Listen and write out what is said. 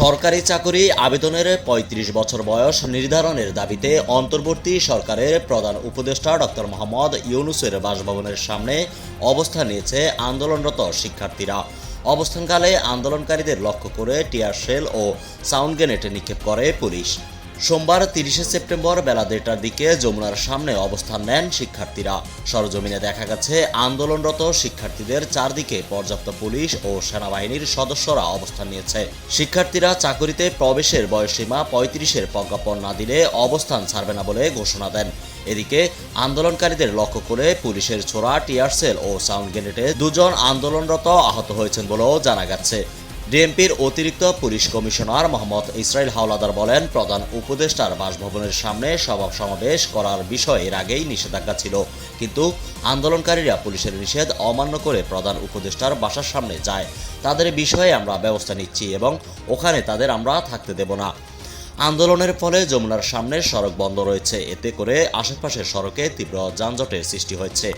সরকারি চাকরি আবেদনের ৩৫ বছর বয়স নির্ধারণের দাবিতে অন্তর্বর্তী সরকারের প্রধান উপদেষ্টা ড মোহাম্মদ ইউনুসের বাসভবনের সামনে অবস্থান নিয়েছে আন্দোলনরত শিক্ষার্থীরা। অবস্থানকালে আন্দোলনকারীদের লক্ষ্য করে টিয়ার শেল ও সাউন্ড গ্রেনেড নিক্ষেপ করে পুলিশ। সোমবার তিরিশে সেপ্টেম্বর বেলা দেড়টার দিকে যমুনার সামনে অবস্থান নেন শিক্ষার্থীরা। সরজমিনে দেখা গেছে, আন্দোলনরত শিক্ষার্থীদের চারদিকে পর্যাপ্ত পুলিশ ও সেনাবাহিনীর সদস্যরা অবস্থান নিয়েছে। শিক্ষার্থীরা চাকরিতে প্রবেশের বয়সসীমা পঁয়ত্রিশের প্রজ্ঞাপন না দিলে অবস্থান ছাড়বে না বলে ঘোষণা দেন। এদিকে আন্দোলনকারীদের লক্ষ্য করে পুলিশের ছোড়া, টিয়ারসেল ও সাউন্ড গ্রেনেডে দুজন আন্দোলনরত আহত হয়েছেন বলেও জানা গেছে। ডিএমপির অতিরিক্ত পুলিশ কমিশনার মোহাম্মদ ইসরাইল হাওলাদার বলেন, প্রধান উপদেষ্টার বাসভবনের সামনে সভা সমাবেশ করার বিষয়ে এর আগেই নিষেধাজ্ঞা ছিল। কিন্তু আন্দোলনকারীরা পুলিশের নিষেধ অমান্য করে প্রধান উপদেষ্টার বাসার সামনে যায়। তাদের বিষয়ে আমরা ব্যবস্থা নিচ্ছি এবং ওখানে তাদের আমরা থাকতে দেব না। আন্দোলনের ফলে যমুনার সামনে সড়ক বন্ধ রয়েছে। এতে করে আশেপাশের সড়কে তীব্র যানজটের সৃষ্টি হয়েছে।